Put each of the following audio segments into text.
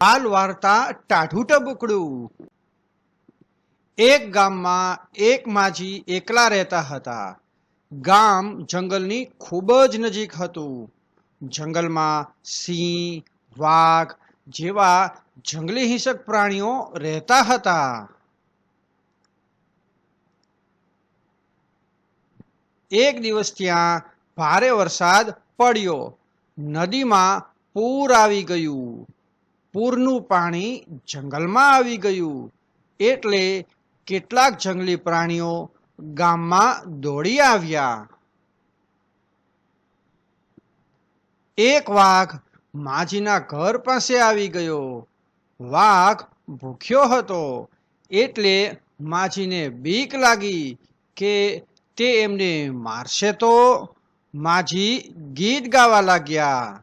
બાલ વાર્તા ટાઢું ટબુકડું. એક ગામમાં એક માજી એકલા રહેતા હતા. ગામ જંગલની ખૂબ જ નજીક હતું. જંગલમાં સિંહ, વાઘ જેવા જંગલી હિંસક પ્રાણીઓ રહેતા હતા. એક દિવસ ત્યાં ભારે વરસાદ પડ્યો. નદીમાં પૂર આવી ગયું. પૂરનું પાણી જંગલમાં આવી ગયું. એટલે કેટલાક જંગલી પ્રાણીઓ ગામમાં દોડી આવ્યા. એક વાઘ માજીના ઘર પાસે આવી ગયો. વાઘ ભૂખ્યો હતો. એટલે માજીને બીક લાગી કે તે એમને મારશે તો? માજી ગીત ગાવા લાગ્યા.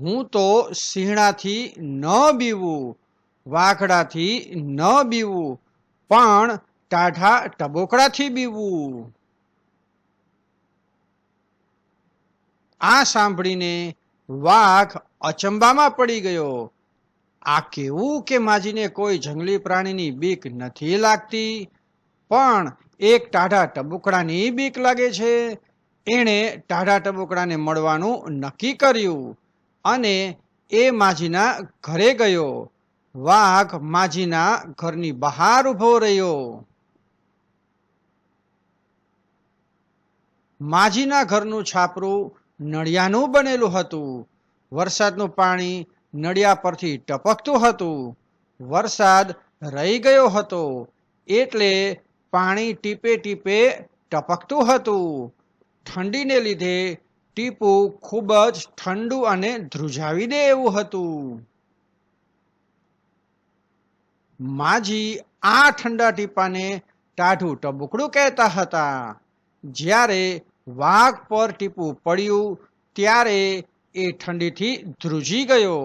હું તો સિંહણાથી ન બીવું, વાઘડાથી ન બીવું, પણ ટાઢા ટબોકડાથી બીવું. આ સાંભળીને વાઘ અચંબામાં પડી ગયો. આ કેવું કે માજીને કોઈ જંગલી પ્રાણીની બીક નથી લાગતી, પણ એક ટાઢા ટબુકડાની બીક લાગે છે. એણે ટાઢા ટબુકડાને મળવાનું નક્કી કર્યું. અને એ માજીના ઘરે ગયો. વાઘ માજીના ઘરની બહાર ઊભો રહ્યો. માજીના ઘરનું છાપરું નળિયાનું બનેલું હતું. વરસાદનું પાણી નળિયા પરથી ટપકતું હતું. વરસાદ રહી ગયો હતો એટલે પાણી ટીપે ટીપે ટપકતું હતું. ઠંડીને લીધે ટીપું ખૂબ જ ઠંડુ અને ધ્રુજાવી દે એવું હતું. માજી આ ઠંડા ટીપાને ટાઢું ટબુકડું કહેતા હતા. જ્યારે વાઘ પર ટીપું પડ્યું, ત્યારે એ ઠંડીથી ધ્રુજી ગયો.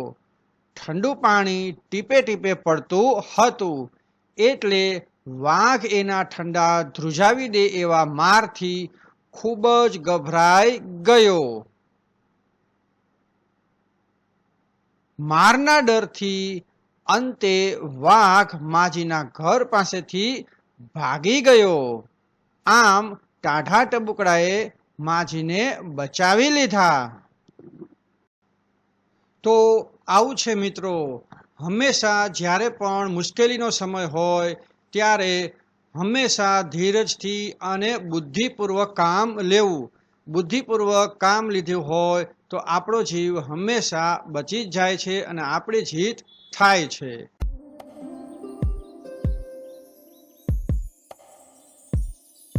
ઠંડુ પાણી ટીપે ટીપે પડતું હતું, એટલે વાઘ એના ઠંડા ધ્રુજાવી દે એવા મારથી ખૂબ જ ગભરાઈ ગયો. મારના ડરથી અંતે વાઘ માજીના ઘર પાસેથી ભાગી ગયો. આમ ટાઢા ટબુકડાએ માજીને બચાવી લીધા. તો આવું છે મિત્રો. હંમેશા જ્યારે પણ મુશ્કેલીનો સમય હોય ત્યારે હંમેશા ધીરજથી અને બુદ્ધિપૂર્વક કામ લેવું. બુદ્ધિપૂર્વક કામ લીધું હોય તો આપણો જીવ હંમેશા બચી જ જાય છે અને આપણી જીત થાય છે.